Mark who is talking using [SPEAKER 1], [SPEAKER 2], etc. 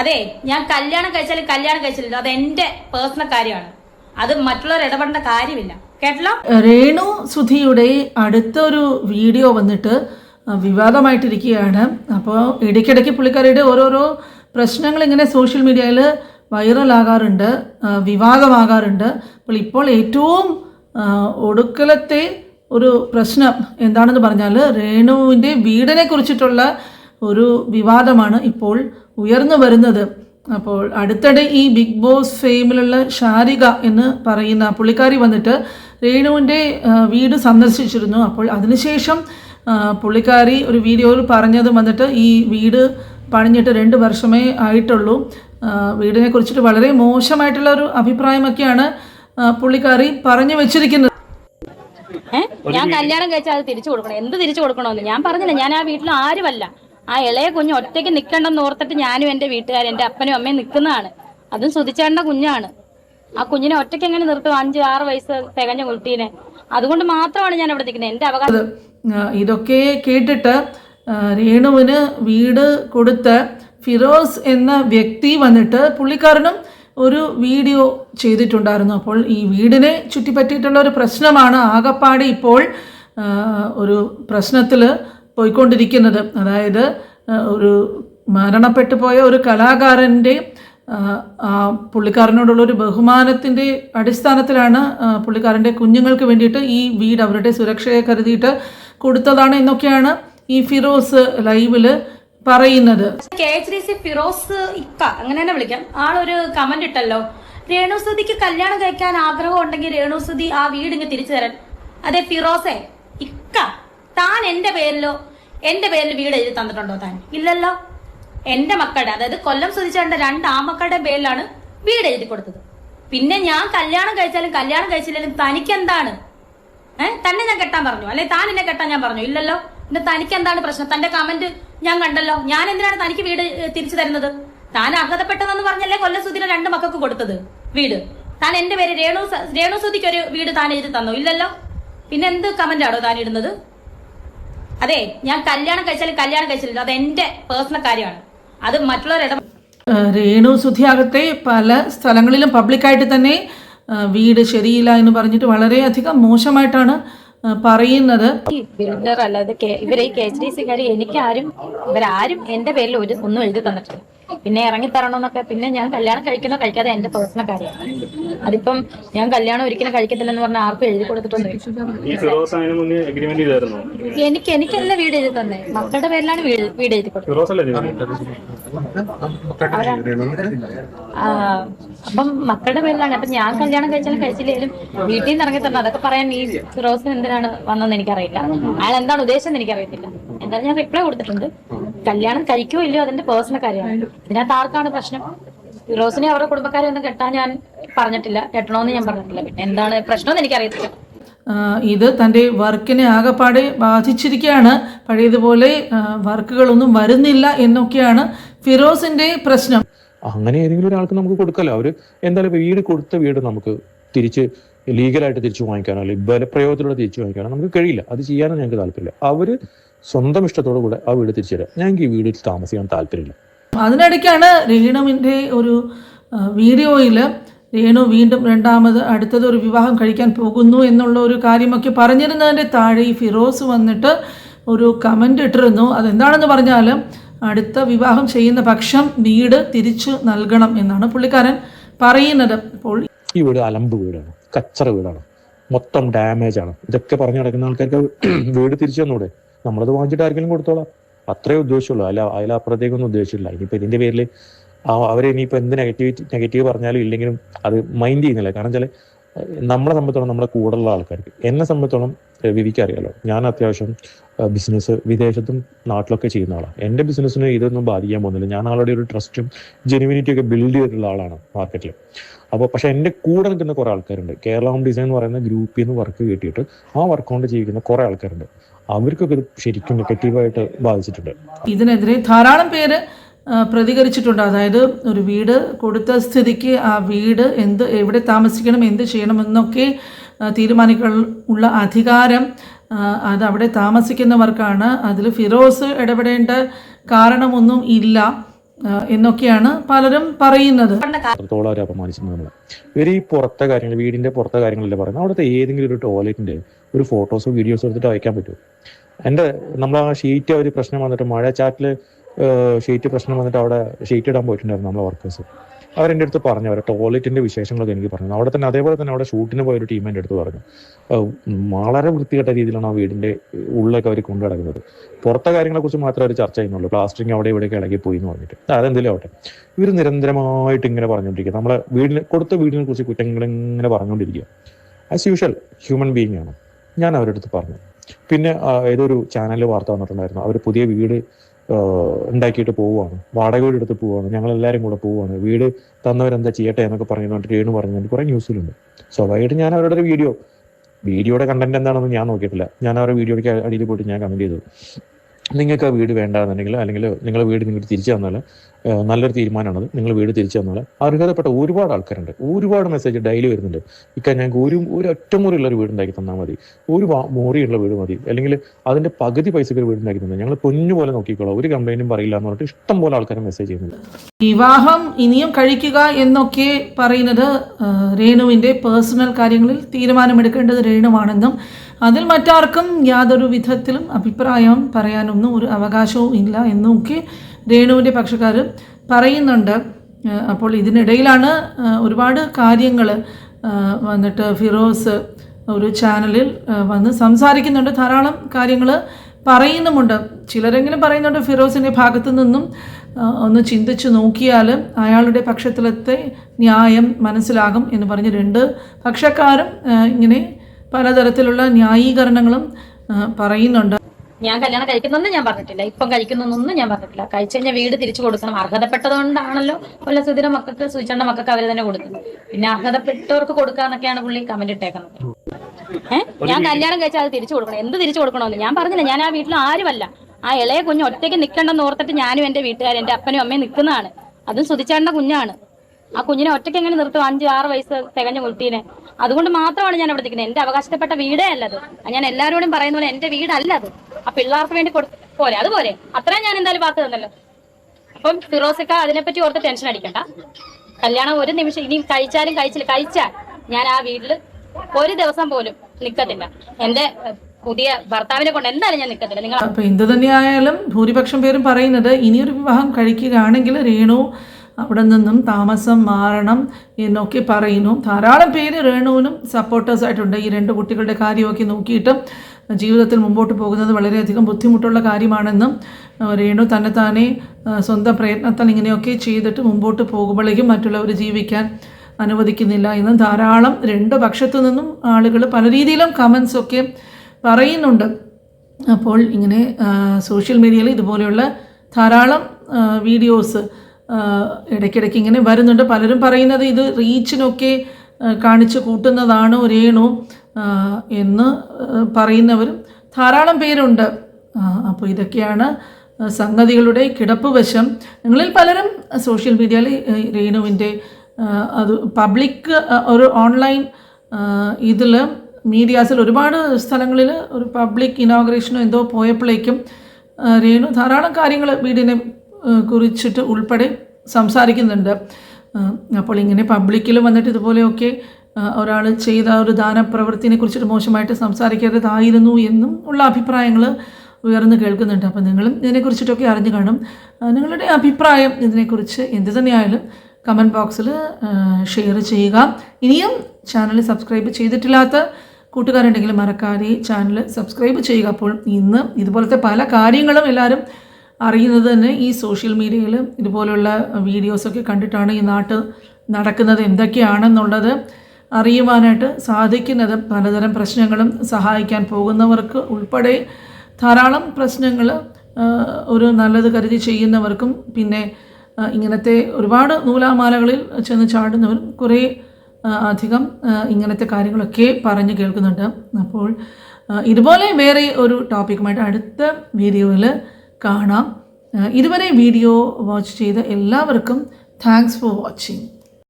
[SPEAKER 1] അതെ ഞാൻ കല്യാണം കഴിച്ചാലും കല്യാണം കഴിച്ചില്ല അത് എന്റെ പേഴ്സണൽ കാര്യമാണ്. അത് മറ്റുള്ളവർ ഇടപെടേണ്ട കാര്യമില്ല. കേട്ടല്ലോ?
[SPEAKER 2] രേണു സുധിയുടെ അടുത്ത ഒരു വീഡിയോ വന്നിട്ട് വിവാദമായിട്ടിരിക്കുകയാണ്. അപ്പോൾ ഇടയ്ക്കിടയ്ക്ക് പുള്ളിക്കാരിയുടെ ഓരോരോ പ്രശ്നങ്ങൾ ഇങ്ങനെ സോഷ്യൽ മീഡിയയിൽ വൈറലാകാറുണ്ട് വിവാദമാകാറുണ്ട്. അപ്പോൾ ഇപ്പോൾ ഏറ്റവും ഒടുക്കലത്തെ ഒരു പ്രശ്നം എന്താണെന്ന് പറഞ്ഞാൽ രേണുവിന്റെ വീടിനെ കുറിച്ചിട്ടുള്ള ഒരു വിവാദമാണ് ഇപ്പോൾ ഉയർന്നു വരുന്നത്. അപ്പോൾ അടുത്തിടെ ഈ ബിഗ് ബോസ് ഫെയിമിലുള്ള ഷാരിക എന്ന് പറയുന്ന പുള്ളിക്കാരി വന്നിട്ട് രേണുവിന്റെ വീട് സന്ദർശിച്ചിരുന്നു. അപ്പോൾ അതിനുശേഷം പുള്ളിക്കാരി ഒരു വീഡിയോയിൽ പറഞ്ഞത് വന്നിട്ട് ഈ വീട് പണിഞ്ഞിട്ട് രണ്ട് വർഷമേ ആയിട്ടുള്ളൂ. വീടിനെ കുറിച്ചിട്ട് വളരെ മോശമായിട്ടുള്ള ഒരു അഭിപ്രായമൊക്കെയാണ് പുള്ളിക്കാരി പറഞ്ഞു വെച്ചിരിക്കുന്നത്.
[SPEAKER 1] ഞാൻ കല്യാണം കഴിച്ചാൽ അത് തിരിച്ചു കൊടുക്കണം. എന്ത് തിരിച്ചു കൊടുക്കണമെന്ന്? ഞാൻ പറഞ്ഞില്ല ഞാൻ ആ വീട്ടിൽ ആരുമല്ല. ആ ഇളയ കുഞ്ഞ് ഒറ്റയ്ക്ക് നിൽക്കണ്ടെന്ന് ഓർത്തിട്ട് ഞാനും എന്റെ വീട്ടുകാരും എന്റെ അപ്പനും അമ്മയും നിൽക്കുന്നതാണ് അതും സുതിച്ചേണ്ട കുഞ്ഞാണ്. ആ കുഞ്ഞിനെ ഒറ്റയ്ക്ക് എങ്ങനെ നിർത്തും? അഞ്ച് ആറ് വയസ്സ് തികഞ്ഞ കുട്ടീനെ. അതുകൊണ്ട് മാത്രമാണ് ഞാൻ അവിടെ നിൽക്കുന്നത്. എന്റെ അവകാശം
[SPEAKER 2] ഇതൊക്കെ കേട്ടിട്ട് രേണുവിന് വീട് കൊടുത്ത ഫിറോസ് എന്ന വ്യക്തി വന്നിട്ട് പുള്ളിക്കാരനും ഒരു വീഡിയോ ചെയ്തിട്ടുണ്ടായിരുന്നു. അപ്പോൾ ഈ വീടിനെ ചുറ്റിപ്പറ്റിയിട്ടുള്ള ഒരു പ്രശ്നമാണ് ആകപ്പാടെ ഇപ്പോൾ ഒരു പ്രശ്നത്തിൽ പോയിക്കൊണ്ടിരിക്കുന്നത്. അതായത് ഒരു മരണപ്പെട്ടു പോയ ഒരു കലാകാരന്റെ പുള്ളിക്കാരനോടുള്ള ഒരു ബഹുമാനത്തിന്റെ അടിസ്ഥാനത്തിലാണ് പുള്ളിക്കാരന്റെ കുഞ്ഞുങ്ങൾക്ക് വേണ്ടിയിട്ട് ഈ വീട് അവരുടെ സുരക്ഷയെ കരുതിയിട്ട് കൊടുത്തതാണ് എന്നൊക്കെയാണ് ഈ ഫിറോസ് ലൈവിൽ പറയുന്നത്.
[SPEAKER 1] K H D C Firoz ഇക്ക അങ്ങനെ തന്നെ വിളിക്കാം. ആളൊരു കമന്റ് ഇട്ടല്ലോ. രേണുസുതിക്ക് കല്യാണം കഴിക്കാൻ ആഗ്രഹം ഉണ്ടെങ്കിൽ രേണുസുതി ആ വീട് ഇങ്ങ് തിരിച്ചു തരാൻ. അതെ ഫിറോസെ ഇക്ക. താൻ എന്റെ പേരിലോ എന്റെ പേരിൽ വീട് എഴുതി തന്നിട്ടുണ്ടോ താൻ? ഇല്ലല്ലോ. എന്റെ മക്കളുടെ അതായത് കൊല്ലം സുതിച്ചേണ്ട രണ്ട് ആമക്കളുടെ പേരിലാണ് വീട് എഴുതി കൊടുത്തത്. പിന്നെ ഞാൻ കല്യാണം കഴിച്ചാലും കല്യാണം കഴിച്ചില്ലെങ്കിലും തനിക്കെന്താണ്? ഏഹ് തന്നെ ഞാൻ കെട്ടാൻ പറഞ്ഞു. അല്ലെ താൻ എന്നെ കെട്ടാൻ ഞാൻ പറഞ്ഞു. ഇല്ലല്ലോ. പിന്നെ തനിക്ക് എന്താണ് പ്രശ്നം? തന്റെ കമന്റ് ഞാൻ കണ്ടല്ലോ. ഞാൻ എന്തിനാണ് തനിക്ക് വീട് തിരിച്ചു തരുന്നത്? താൻ അർഹതപ്പെട്ടതെന്ന് പറഞ്ഞല്ലേ കൊല്ലം കൊല്ലസുതിന് രണ്ട് മക്കൾക്ക് കൊടുത്തത് വീട്. താൻ എന്റെ പേര് രേണു രേണു സുധിക്ക് ഒരു വീട് താൻ എഴുതി തന്നു? ഇല്ലല്ലോ. പിന്നെ എന്ത് കമന്റാണോ താൻ ഇടുന്നത്? അതെ ഞാൻ കല്യാണം കഴിച്ചാലും കല്യാണം കഴിച്ചില്ല അത് എന്റെ പേഴ്സണൽ കാര്യമാണ്. അത്
[SPEAKER 2] മറ്റുള്ളവരുടെ രേണു സുധിയാകട്ടെ പല സ്ഥലങ്ങളിലും പബ്ലിക്കായിട്ട് തന്നെ വീട് ശരിയില്ല എന്ന് പറഞ്ഞിട്ട് വളരെയധികം മോശമായിട്ടാണ് പറയുന്നത്.
[SPEAKER 1] ബിൽഡർ അല്ലാതെ ഇവരെ ഈ കെ എച്ച് ഡി സിക്കാർ എനിക്കാരും ഇവരാരും എന്റെ പേരിൽ ഒരു ഒന്നും എഴുതി തന്നിട്ടില്ല. പിന്നെ ഇറങ്ങി തരണമെന്നൊക്കെ പിന്നെ ഞാൻ കല്യാണം കഴിക്കുന്ന കഴിക്കാതെ എന്റെ പേഴ്സണൽ കാര്യമാണ് അതിപ്പം ഞാൻ കല്യാണം ഒരിക്കലും കഴിക്കത്തില്ലെന്ന് പറഞ്ഞ ആർക്കും എഴുതി
[SPEAKER 3] കൊടുത്തിട്ടുണ്ട് എനിക്ക്
[SPEAKER 1] എനിക്ക് തന്നെ വീട് എഴുതി തന്നെ. മക്കളുടെ പേരിലാണ് വീട് വീട് എഴുതി അപ്പം മക്കളുടെ പേരിലാണ്. അപ്പൊ ഞാൻ കല്യാണം കഴിച്ചാലും കഴിച്ചില്ലെങ്കിലും വീട്ടിൽ നിന്ന് ഇറങ്ങി തരണം. അതൊക്കെ പറയാൻ ഈ ഫിറോസിന് എന്തിനാണ് വന്നതെന്ന് എനിക്കറിയില്ല. അയാൾ എന്താണ് ഉദ്ദേശം എന്ന് എനിക്കറിയത്തില്ല. എന്തായാലും ഞാൻ റിപ്ലൈ കൊടുത്തിട്ടുണ്ട്. കല്യാണം കഴിക്കോ ഇല്ലയോ അതിന്റെ പേഴ്സണൽ കാര്യമാണ്. ഇതിനകത്ത് ആർക്കാണ് പ്രശ്നം? റോസിനെ അവരുടെ കുടുംബക്കാരെ ഒന്നും കെട്ടാൻ ഞാൻ പറഞ്ഞിട്ടില്ല. കെട്ടണോന്ന് ഞാൻ പറഞ്ഞിട്ടില്ല. പിന്നെ എന്താണ് പ്രശ്നമെന്ന് എനിക്കറിയത്തില്ല.
[SPEAKER 2] ഇത് തന്റെ വർക്കിനെ ആകെപ്പാടെ ബാധിച്ചിരിക്കുകയാണ്. പഴയതുപോലെ വർക്കുകളൊന്നും വരുന്നില്ല എന്നൊക്കെയാണ് ഫിറോസിന്റെ പ്രശ്നം.
[SPEAKER 4] അങ്ങനെ ഏതെങ്കിലും ഒരാൾക്ക് നമുക്ക് കൊടുക്കല്ലോ അവർ എന്തായാലും വീട് കൊടുത്ത വീട് നമുക്ക് തിരിച്ച് ലീഗലായിട്ട് തിരിച്ചു വാങ്ങിക്കാനോ അല്ലെങ്കിൽ ബലപ്രയോഗത്തിലൂടെ തിരിച്ചു വാങ്ങിക്കാനോ നമുക്ക് കഴിയില്ല. അത് ചെയ്യാനും ഞങ്ങൾക്ക് താല്പര്യമില്ല. അവർ സ്വന്തം ഇഷ്ടത്തോടു കൂടെ ആ വീട് തിരിച്ചു തരാം. ഞങ്ങൾക്ക് ഈ വീട്ടിൽ താമസിക്കാൻ താല്പര്യമില്ല.
[SPEAKER 2] അതിനിടയ്ക്കാണ് രേണുവിന്റെ ഒരു വീഡിയോയിൽ രേണു വീണ്ടും രണ്ടാമത് അടുത്തത് ഒരു വിവാഹം കഴിക്കാൻ പോകുന്നു എന്നുള്ള ഒരു കാര്യമൊക്കെ പറഞ്ഞിരുന്നതിന്റെ താഴെ ഈ ഫിറോസ് വന്നിട്ട് ഒരു കമന്റ് ഇട്ടിരുന്നു. അതെന്താണെന്ന് പറഞ്ഞാൽ അടുത്ത വിവാഹം ചെയ്യുന്ന പക്ഷം വീട് തിരിച്ചു നൽകണം എന്നാണ് പുള്ളിക്കാരൻ പറയുന്നത്. അപ്പോൾ
[SPEAKER 4] ഈ വീട് അലമ്പ് വീടാണ് കച്ചറ വീടാണ്. മൊത്തം ഡാമേജ് ആണ്. ഇതൊക്കെ പറഞ്ഞു നടക്കുന്ന ആൾക്കാർക്ക് വീട് തിരിച്ചു തന്നൂടെ? നമ്മളത് വാങ്ങിച്ചിട്ട് ആർക്കെങ്കിലും കൊടുത്തോളാം. അത്രേ ഉദ്ദേശമുള്ളൂ. അല്ല അതിലപ്പുറത്തേക്കൊന്നും ഉദ്ദേശിച്ചില്ല ഇനിയിപ്പോൾ ഇതിന്റെ പേരിൽ അവരെ ഇനിയിപ്പോൾ എന്ത് നെഗറ്റീവ് നെഗറ്റീവ് പറഞ്ഞാലും ഇല്ലെങ്കിലും അത് മൈൻഡ് ചെയ്യുന്നില്ല. കാരണം വെച്ചാൽ നമ്മളെ സംബന്ധിച്ചോളം നമ്മുടെ കൂടെയുള്ള ആൾക്കാർക്ക്. എന്നെ സംബന്ധിച്ചോളം വിധിക്ക് അറിയാലോ ഞാൻ അത്യാവശ്യം ബിസിനസ് വിദേശത്തും നാട്ടിലൊക്കെ ചെയ്യുന്ന ആളാണ് എന്റെ ബിസിനസ്സിന് ഇതൊന്നും ബാധിക്കാൻ പോകുന്നില്ല. ഞാൻ ആളുടെ ഒരു ട്രസ്റ്റും ജെനുവിനിറ്റി ഒക്കെ ബിൽഡ് ചെയ്തിട്ടുള്ള ആളാണ് മാർക്കറ്റിൽ അപ്പോൾ പക്ഷേ എന്റെ കൂടെ നിൽക്കുന്ന കുറേ ആൾക്കാരുണ്ട്. കേരള ഹോം ഡിസൈൻ എന്ന് പറയുന്ന ഗ്രൂപ്പിൽ നിന്ന് വർക്ക് കിട്ടിയിട്ട് ആ വർക്ക് കൊണ്ട് ജീവിക്കുന്ന കുറേ ആൾക്കാരുണ്ട്. അവർക്കൊക്കെ ഇത് ശരിക്കും നെഗറ്റീവായിട്ട് ബാധിച്ചിട്ടുണ്ട്.
[SPEAKER 2] ഇതിനെതിരെ ധാരാളം പേര് പ്രതികരിച്ചിട്ടുണ്ട്. അതായത് ഒരു വീട് കൊടുത്ത സ്ഥിതിക്ക് ആ വീട് എന്ത് എവിടെ താമസിക്കണം എന്ത് ചെയ്യണമെന്നൊക്കെ ആ, തീരുമാനിക്കാൻ ഉള്ള അധികാരം അത് അവിടെ താമസിക്കുന്നവർക്കാണ്. അതിൽ ഫിറോസ് ഇടപെടേണ്ട കാരണമൊന്നും ഇല്ല എന്നൊക്കെയാണ് പലരും പറയുന്നത്.
[SPEAKER 4] അത്രത്തോളം അവർ ഈ പുറത്തെ കാര്യങ്ങൾ വീടിന്റെ പുറത്തെ കാര്യങ്ങളല്ലേ പറയുന്നത്. അവിടുത്തെ ഏതെങ്കിലും ഒരു ടോയ്ലറ്റിന്റെ ഒരു ഫോട്ടോസോ വീഡിയോസോ എടുത്തിട്ട് അയക്കാൻ പറ്റുമോ? എന്റെ നമ്മൾ ആ ഷീറ്റ് ഒരു പ്രശ്നം വന്നിട്ട് മഴ ചാറ്റിൽ ഷീറ്റ് പ്രശ്നം വന്നിട്ട് അവിടെ ഷീറ്റ് ഇടാൻ പോയിട്ടുണ്ടായിരുന്നു നമ്മളെ വർക്കേഴ്സ് അവരെന്റെ അടുത്ത് പറഞ്ഞു അവരെ ടോയ്ലറ്റിന്റെ വിശേഷങ്ങളൊക്കെ എനിക്ക് പറഞ്ഞു. അവിടെ തന്നെ അതേപോലെ തന്നെ അവിടെ ഷൂട്ടിന് പോയ ഒരു ടീം എന്റെ അടുത്ത് പറഞ്ഞു. വളരെ വൃത്തികെട്ട രീതിയിലാണ് ആ വീടിന്റെ ഉള്ളിലൊക്കെ അവർ കൊണ്ടു കിടക്കുന്നത് പുറത്തെ കാര്യങ്ങളെ കുറിച്ച് മാത്രമേ അവർ ചർച്ച ചെയ്യുന്നുള്ളൂ. പ്ലാസ്റ്റിക് അവിടെ ഇവിടെയൊക്കെ ഇളകി പോയി എന്ന് പറഞ്ഞിട്ട്. അതെന്തെങ്കിലും ആവട്ടെ. ഇവർ നിരന്തരമായിട്ട് ഇങ്ങനെ പറഞ്ഞുകൊണ്ടിരിക്കുക. നമ്മളെ വീടിന് കൊടുത്ത വീടിനെ കുറിച്ച് കുറ്റങ്ങൾ ഇങ്ങനെ പറഞ്ഞുകൊണ്ടിരിക്കുക. ആസ് യൂഷ്വൽ ഹ്യൂമൻ ബീയിങ് ആണ്. ഞാൻ അവരുടെ അടുത്ത് പറഞ്ഞു. പിന്നെ ഏതൊരു ചാനലിൽ വാർത്ത വന്നിട്ടുണ്ടായിരുന്നു. അവർ പുതിയ വീട് ഉണ്ടാക്കിയിട്ട് പോവുകയാണ്. വാടക വീട് എടുത്ത് പോവുകയാണ്. ഞങ്ങൾ എല്ലാവരും കൂടെ പോവുകയാണ്. വീട് തന്നവരെന്താ ചെയ്യട്ടെ എന്നൊക്കെ പറയുന്നുണ്ട് രേണു പറഞ്ഞു കുറെ ന്യൂസിലുണ്ട്. സ്വാഭാവികമായിട്ട് ഞാൻ അവരുടെ ഒരു വീഡിയോ. വീഡിയോയുടെ കണ്ടന്റ് എന്താണെന്ന് ഞാൻ നോക്കിയിട്ടില്ല. ഞാൻ അവരുടെ വീഡിയോയ്ക്ക് അടിയിൽ പോയിട്ട് ഞാൻ കമന്റ് ചെയ്തു. നിങ്ങൾക്ക് ആ വീട് വേണ്ടാന്നുണ്ടെങ്കിൽ അല്ലെങ്കിൽ നിങ്ങളെ വീട് നിങ്ങൾക്ക് തിരിച്ചു തന്നാൽ നല്ലൊരു തീരുമാനമാണത്. നിങ്ങൾ വീട് തിരിച്ചു തന്നാൽ അർഹതപ്പെട്ട ഒരുപാട് ആൾക്കാരുണ്ട്. ഒരുപാട് മെസ്സേജ് ഡെയിലി വരുന്നുണ്ട്. ഇക്ക ഞങ്ങൾക്ക് ഒരു ഒരു ഒറ്റമുറിയുള്ള ഒരു വീട് ഉണ്ടാക്കി തന്നാൽ മതി. ഒരു മുറിയുള്ള വീട് മതി. അല്ലെങ്കിൽ അതിന്റെ പകുതി പൈസക്ക് ഒരു വീട് ഉണ്ടാക്കി തന്നെ ഞങ്ങൾ പൊന്നു പോലെ നോക്കിക്കോളാം. ഒരു കംപ്ലൈന്റും പറയില്ല എന്ന് പറഞ്ഞിട്ട് ഇഷ്ടം പോലെ ആൾക്കാർ മെസ്സേജ് ചെയ്യുന്നുണ്ട്.
[SPEAKER 2] വിവാഹം ഇനിയും കഴിക്കുക എന്നൊക്കെ പറയുന്നത് രേണുവിന്റെ പേഴ്സണൽ കാര്യങ്ങളിൽ തീരുമാനമെടുക്കേണ്ടത് രേണുവാണെന്നും അതിൽ മറ്റാർക്കും യാതൊരു വിധത്തിലും അഭിപ്രായം പറയാനൊന്നും ഒരു അവകാശവും ഇല്ല എന്നൊക്കെ രേണുവിന്റെ പക്ഷക്കാർ പറയുന്നുണ്ട്. അപ്പോൾ ഇതിനിടയിലാണ് ഒരുപാട് കാര്യങ്ങൾ വന്നിട്ട് ഫിറോസ് ഒരു ചാനലിൽ വന്ന് സംസാരിക്കുന്നുണ്ട്. ധാരാളം കാര്യങ്ങൾ പറയുന്നുമുണ്ട്. ചിലരെങ്കിലും പറയുന്നുണ്ട് ഫിറോസിന്റെ ഭാഗത്തു നിന്നും ഒന്ന് ചിന്തിച്ചു നോക്കിയാൽ അയാളുടെ പക്ഷത്തിലത്തെ ന്യായം മനസ്സിലാകും എന്ന് പറഞ്ഞ് രണ്ട് പക്ഷക്കാരും ഇങ്ങനെ പലതരത്തിലുള്ള ന്യായീകരണങ്ങളും പറയുന്നുണ്ട്.
[SPEAKER 1] ഞാൻ കല്യാണം കഴിക്കുന്നൊന്നും ഞാൻ പറഞ്ഞിട്ടില്ല. ഇപ്പം കഴിക്കുന്നൊന്നും ഞാൻ പറഞ്ഞിട്ടില്ല. കഴിച്ചു കഴിഞ്ഞാൽ വീട് തിരിച്ചു കൊടുക്കണം. അർഹതപ്പെട്ടതുകൊണ്ടാണല്ലോ കൊല്ല സുധിര മക്കൾക്ക് സുചിച്ചേണ്ട മക്കൾക്ക് അവർ തന്നെ കൊടുക്കുന്നത്. പിന്നെ അർഹതപ്പെട്ടവർക്ക് കൊടുക്കാന്നൊക്കെയാണ് പുള്ളി കമന്റ് ഇട്ടേക്കുന്നത്. ഞാൻ കല്യാണം കഴിച്ചാൽ അത് തിരിച്ചു കൊടുക്കണം. എന്ത് തിരിച്ചു കൊടുക്കണമെന്ന് ഞാൻ പറഞ്ഞില്ല. ഞാൻ ആ വീട്ടിൽ ആരുമല്ല. ആ ഇളയ കുഞ്ഞ് ഒറ്റയ്ക്ക് നിൽക്കണ്ടെന്ന് ഓർത്തിട്ട് ഞാനും എന്റെ വീട്ടുകാരും എന്റെ അപ്പനും അമ്മയും നിൽക്കുന്നതാണ്. അതും സുധിച്ചേണ്ട കുഞ്ഞാണ്. ആ കുഞ്ഞിനെ ഒറ്റയ്ക്ക് എങ്ങനെ നിർത്തും? അഞ്ച് ആറ് വയസ്സ് തികഞ്ഞ കുട്ടീനെ അതുകൊണ്ട് മാത്രമാണ് ഞാൻ അവിടെ നിൽക്കുന്നത്. എന്റെ അവകാശപ്പെട്ട വീടേ അല്ലത്. ഞാൻ എല്ലാവരോടും പറയുന്ന പോലെ എന്റെ വീടല്ല അത് ആ പിള്ളേർക്ക് വേണ്ടി കൊടു പോരെ അതുപോലെ അത്രയും ഞാൻ എന്തായാലും വാക്ക് തന്നല്ലോ. അപ്പം ഫിറോസിക്ക അതിനെപ്പറ്റി ഓർത്ത് ടെൻഷൻ അടിക്കണ്ട. കല്യാണം ഒരു നിമിഷം ഇനി കഴിച്ചാലും കഴിച്ചില്ല. കഴിച്ചാൽ ഞാൻ ആ വീട്ടിൽ ഒരു ദിവസം പോലും നിക്കത്തില്ല എന്റെ പുതിയ ഭർത്താവിനെ കൊണ്ട് എന്തായാലും ഞാൻ നിക്കത്തില്ല നിങ്ങൾ
[SPEAKER 2] അപ്പോൾ എന്ത് തന്നെയായാലും ഭൂരിപക്ഷം പേരും പറയുന്നത് ഇനിയൊരു വിവാഹം കഴിക്കുകയാണെങ്കിൽ രേണു അവിടെ നിന്നും താമസം മാറണം എന്നൊക്കെ പറയുന്നു. ധാരാളം പേര് രേണുവിനും സപ്പോർട്ടേഴ്സായിട്ടുണ്ട് ഈ രണ്ട് കുട്ടികളുടെ കാര്യമൊക്കെ നോക്കിയിട്ടും ജീവിതത്തിൽ മുമ്പോട്ട് പോകുന്നത് വളരെയധികം ബുദ്ധിമുട്ടുള്ള കാര്യമാണെന്നും രേണു തന്നെത്താനെ സ്വന്തം പ്രയത്നത്താൽ ഇങ്ങനെയൊക്കെ ചെയ്തിട്ട് മുമ്പോട്ട് പോകുമ്പോഴേക്കും മറ്റുള്ളവർ ജീവിക്കാൻ അനുവദിക്കുന്നില്ല എന്നും ധാരാളം രണ്ട് പക്ഷത്തു നിന്നും ആളുകൾ പല രീതിയിലും കമൻസൊക്കെ പറയുന്നുണ്ട്. അപ്പോൾ ഇങ്ങനെ സോഷ്യൽ മീഡിയയിൽ ഇതുപോലെയുള്ള ധാരാളം വീഡിയോസ് ഇടയ്ക്കിടയ്ക്ക് ഇങ്ങനെ വരുന്നുണ്ട്. പലരും പറയുന്നത് ഇത് റീച്ചിനൊക്കെ കാണിച്ച് കൂട്ടുന്നതാണ് ഒരേണു എന്ന് പറയുന്നവരും ധാരാളം പേരുണ്ട്. അപ്പോൾ ഇതൊക്കെയാണ് സംഗതികളുടെ കിടപ്പ് വശം. നിങ്ങളിൽ പലരും സോഷ്യൽ മീഡിയയിൽ രേണുവിന്റെ അത് പബ്ലിക് ഒരു ഓൺലൈൻ ഇതിൽ മീഡിയാസിൽ ഒരുപാട് സ്ഥലങ്ങളിൽ ഒരു പബ്ലിക് ഇനോഗ്രേഷനോ എന്തോ പോയപ്പോഴേക്കും രേണു ധാരാളം കാര്യങ്ങൾ വീടിനെ കുറിച്ചിട്ട് ഉൾപ്പെടെ സംസാരിക്കുന്നുണ്ട്. അപ്പോൾ ഇങ്ങനെ പബ്ലിക്കിൽ വന്നിട്ട് ഇതുപോലെയൊക്കെ ഒരാൾ ചെയ്ത ഒരു ദാനപ്രവൃത്തിനെ കുറിച്ചിട്ട് മോശമായിട്ട് സംസാരിക്കരുതായിരുന്നു എന്നും ഉള്ള അഭിപ്രായങ്ങൾ ഉയർന്നു കേൾക്കുന്നുണ്ട്. അപ്പോൾ നിങ്ങളും ഇതിനെക്കുറിച്ചിട്ടൊക്കെ അറിഞ്ഞു കാണും. നിങ്ങളുടെ അഭിപ്രായം ഇതിനെക്കുറിച്ച് എന്ത് തന്നെയായാലും കമന്റ് ബോക്സിൽ ഷെയർ ചെയ്യുക. ഇനിയും ചാനൽ സബ്സ്ക്രൈബ് ചെയ്തിട്ടില്ലാത്ത കൂട്ടുകാരുണ്ടെങ്കിൽ മറക്കാതെ ചാനൽ സബ്സ്ക്രൈബ് ചെയ്യുക. അപ്പോൾ ഇന്ന് ഇതുപോലത്തെ പല കാര്യങ്ങളും എല്ലാവരും അറിയുന്നത് തന്നെ ഈ സോഷ്യൽ മീഡിയയിൽ ഇതുപോലുള്ള വീഡിയോസൊക്കെ കണ്ടിട്ടാണ് ഈ നാട്ട് നടക്കുന്നത്. എന്തൊക്കെയാണെന്നുള്ളത് അറിയുവാനായിട്ട് സാധിക്കുന്നത്. പലതരം പ്രശ്നങ്ങളും സഹായിക്കാൻ പോകുന്നവർക്ക് ഉൾപ്പെടെ ധാരാളം പ്രശ്നങ്ങൾ ഒരു നല്ലത് കരുതി ചെയ്യുന്നവർക്കും പിന്നെ ഇങ്ങനത്തെ ഒരുപാട് നൂലാമാലകളിൽ ചെന്ന് ചാടുന്നവരും കുറേ അധികം ഇങ്ങനത്തെ കാര്യങ്ങളൊക്കെ പറഞ്ഞു കേൾക്കുന്നുണ്ട്. അപ്പോൾ ഇതുപോലെ വേറെ ഒരു ടോപ്പിക്കുമായിട്ട് അടുത്ത വീഡിയോയിൽ കാണാം. ഇതുവരെ വീഡിയോ വാച്ച് ചെയ്ത എല്ലാവർക്കും താങ്ക്സ് ഫോർ വാച്ചിങ്